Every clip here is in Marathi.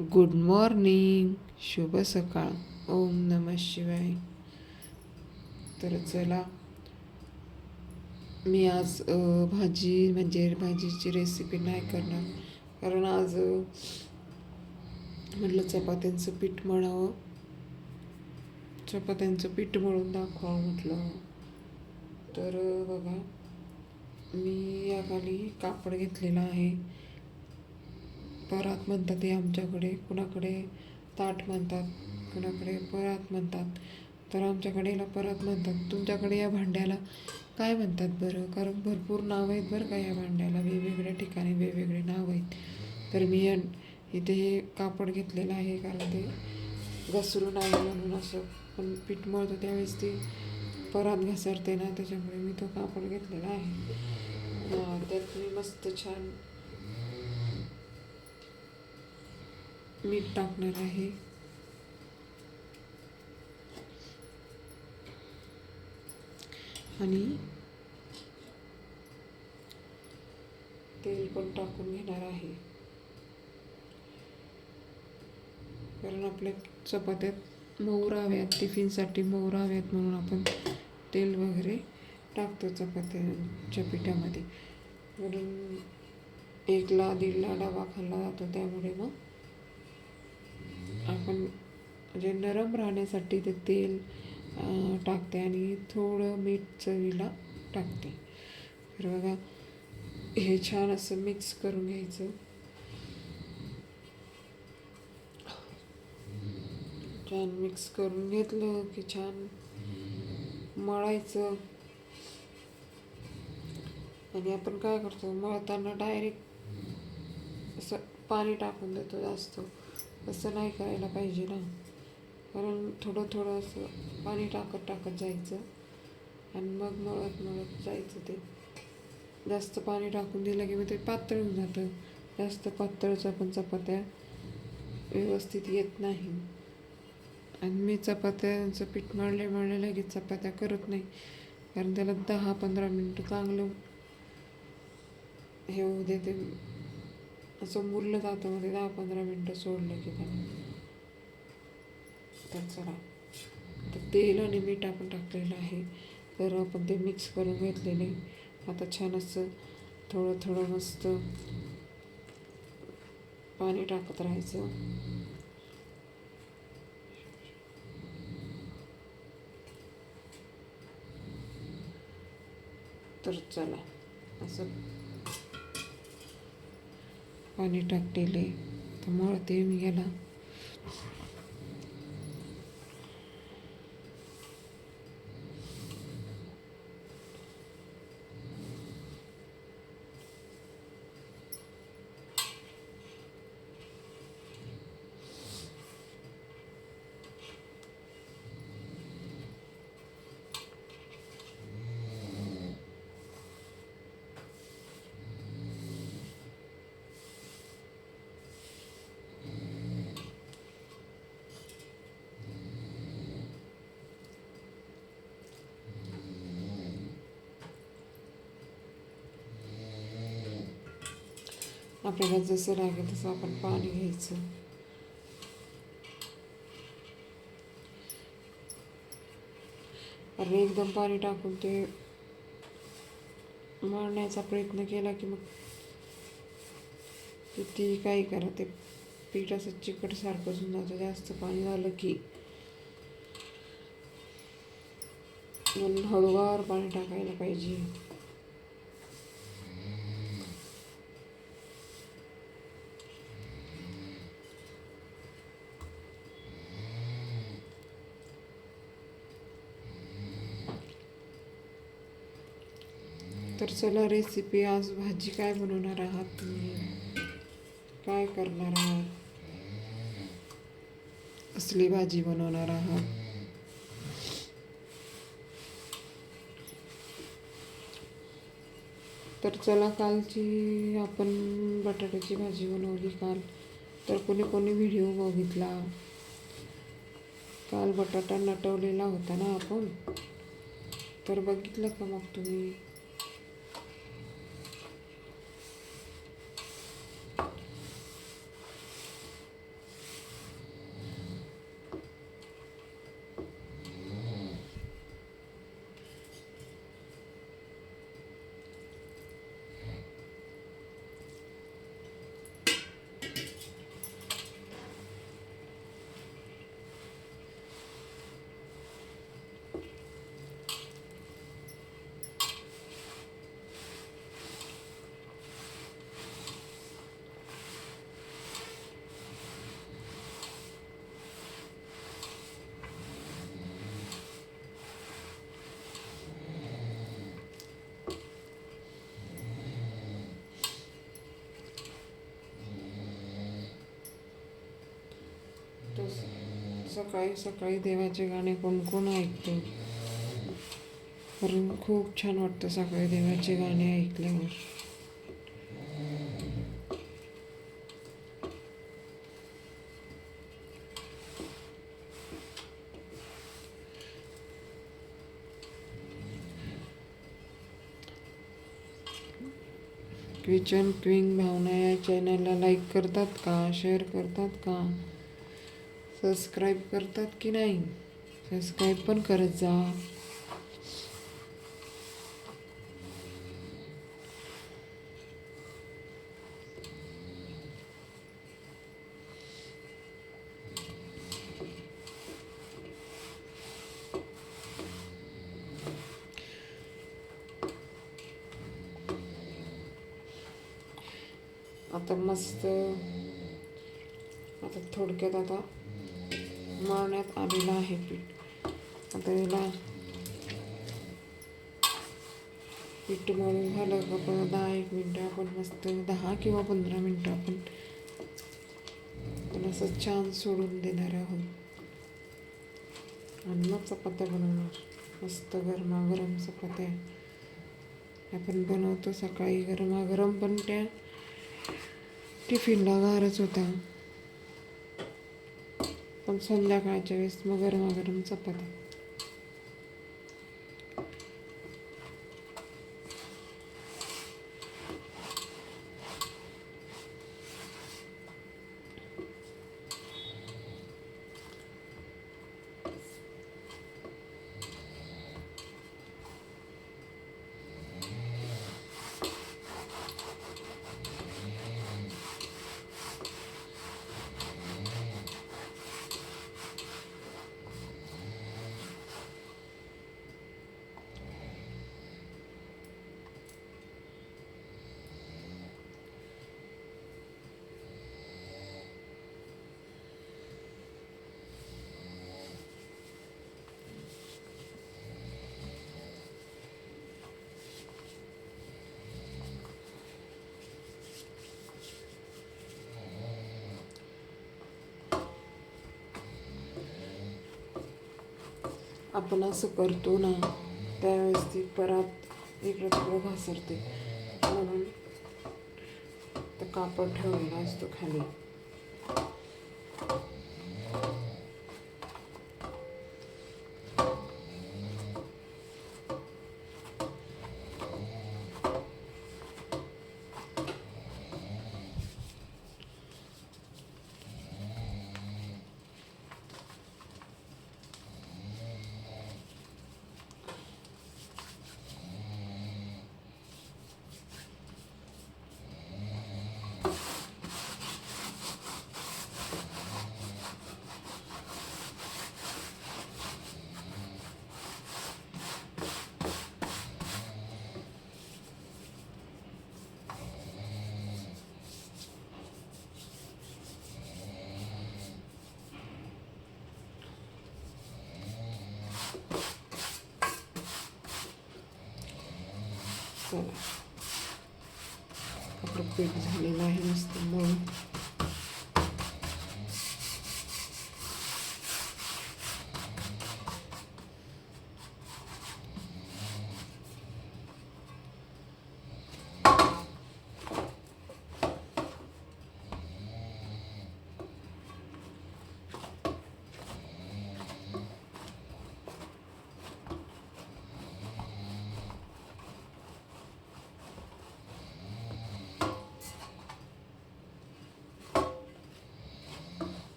गुड मॉर्निंग शुभ सकाळ. ओम नम शिवाय. तर चला मी आज भाजी म्हणजे भाजीची रेसिपी नाही करणार. कारण आज म्हटलं चपात्यांचं पीठ मळावं. चपात्यांचं पीठ मळून दाखवावं म्हटलं. तर बघा मी याखाली कापड घेतलेला आहे. परात म्हणतात हे आमच्याकडे कुणाकडे ताट म्हणतात कुणाकडे परात म्हणतात. तर आमच्याकडे याला परात म्हणतात. तुमच्याकडे या भांड्याला काय म्हणतात बरं? कारण भरपूर नाव आहेत बरं का या भांड्याला. वेगवेगळ्या ठिकाणी वेगवेगळे नाव आहेत. तर मी या इथे हे कापड घेतलेलं आहे कारण ते घसरून आहे म्हणून असं. पण पीठ मळतो त्यावेळेस ती परात घसरते ना त्याच्यामुळे मी तो कापड घेतलेला आहे. त्यात मी मस्त छान मीठ टाकणार आहे. आणि तेल पण टाकून घेणार आहे. कारण आपल्या चपात्यात मऊ राहाव्यात टिफिनसाठी मऊ म्हणून आपण तेल वगैरे टाकतो चपात्याच्या पिठामध्ये. म्हणून एकला दीडला डबा खाल्ला जातो त्यामुळे मग आपण म्हणजे नरम राहण्यासाठी ते तेल टाकते आणि थोडं मीठ चवीला टाकते. तर बघा हे छान असं मिक्स करून घ्यायचं. छान मिक्स करून घेतलं की छान मळायचं. आणि आपण काय करतो मळताना डायरेक्ट असं पाणी टाकून देतो जास्त. असं नाही करायला पाहिजे ना. कारण थोडं थोडं असं पाणी टाकत टाकत जायचं. आणि मग मळत मळत जायचं ते. जास्त पाणी टाकून दिलं की मग ते पातळ होऊन जातं. जास्त पातळच्या पण चपात्या व्यवस्थित येत नाही. आणि मी चपात्यांचं पीठ मळले मळले लगेच चपात्या करत नाही. कारण त्याला दहा पंधरा मिनटं चांगलं हे होऊ देते. असं मुरलं जातं म्हणजे दहा पंधरा मिनटं सोडलं की त्याला. तर चला. तर तेल आणि मीठ आपण टाकलेलं आहे. तर आपण ते मिक्स करून घेतलेले. आता छान असं थोडं थोडं मस्त पाणी टाकत राहायचं. तर चला. असं पाणी टाकलेले तर मळते मी याला. आपल्याला जसं लागेल तसं आपण पाणी घ्यायचं. कारण एकदम पाणी टाकून ते मारण्याचा प्रयत्न केला की मग किती काही करा ते पीठ असं चिकट सारखं होऊन जातं. जास्त पाणी झालं की म्हणून हळूवार पाणी टाकायला पाहिजे. तर चला रेसिपी आज भाजी काय बनवणार आहात तुम्ही? काय करणार आहात? असली भाजी बनवणार आहात. तर चला कालची आपण बटाट्याची भाजी बनवली काल. तर कोणी कोणी व्हिडिओ बघितला. काल बटाटा नटवलेला होता ना आपण? तर बघितलं का मग तुम्ही तर सकाळी सकाळी देवाचे गाणे कोण कोण ऐकतो? कारण खूप छान वाटतं सकाळी देवाचे गाणे ऐकल्यावर. किचन क्विंग भावना या चॅनलला लाईक करतात का? शेअर करतात का? सबस्क्राईब करतात की नाही? सबस्क्राईब पण करत जा. आता मस्त. आता थोडक्यात आता मळण्यात आलेलं आहे पीठ. आता याला पीठ मळून झालं का पण दहा एक मिनटं आपण मस्त दहा किंवा पंधरा मिनटं आपण पण असं छान सोडून देणार आहोत. आणि मग चपात्या बनवणार. मस्त गरमागरम चपात्या. आपण बनवतो सकाळी गरमागरम पण त्या टिफिनला गारच होता. पण संध्याकाळच्या वेळेस मग गरमागरम चपात्या. आपण असं करतो ना त्यावेळेस ती परत इकडं तिकडं घासरते. म्हणून तर कापड ठेवलेला असतो खाली. चला आपलं पीठ झालेलं आहे मस्त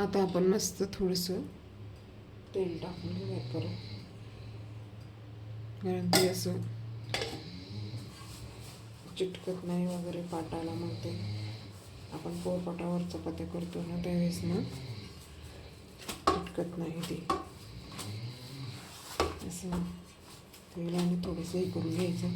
आता आपण मस्त थोडंसं तेल टाकून घेऊयात करू. कारण ते असं चिटकत नाही वगैरे पाटाला मग ते आपण पोरपाटावर चपात्या करतो ना त्यावेळेस मग चिटकत नाही ते. असं तेल आणि थोडंसं हे करून घ्यायचं.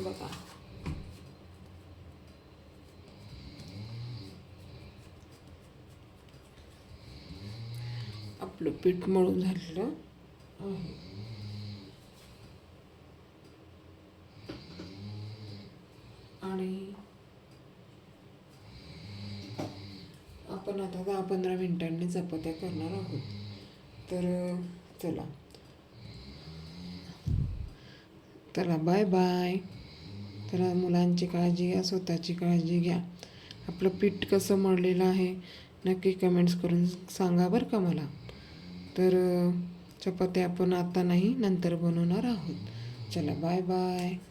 बघा. आपलं पीठ मळून झालेलं आहे. आणि आपण आता दहा पंधरा मिनिटांनी चपात्या करणार आहोत. तर चला. चला बाय बाय. तर मुलांची काळजी घ्या स्वतःची काळजी घ्या. आपलं पीठ कसं मळलेलं आहे नक्की कमेंट्स करून सांगा बरं का मला. तर चपात्या आपण आता नाही नंतर बनवणार आहोत. चला बाय बाय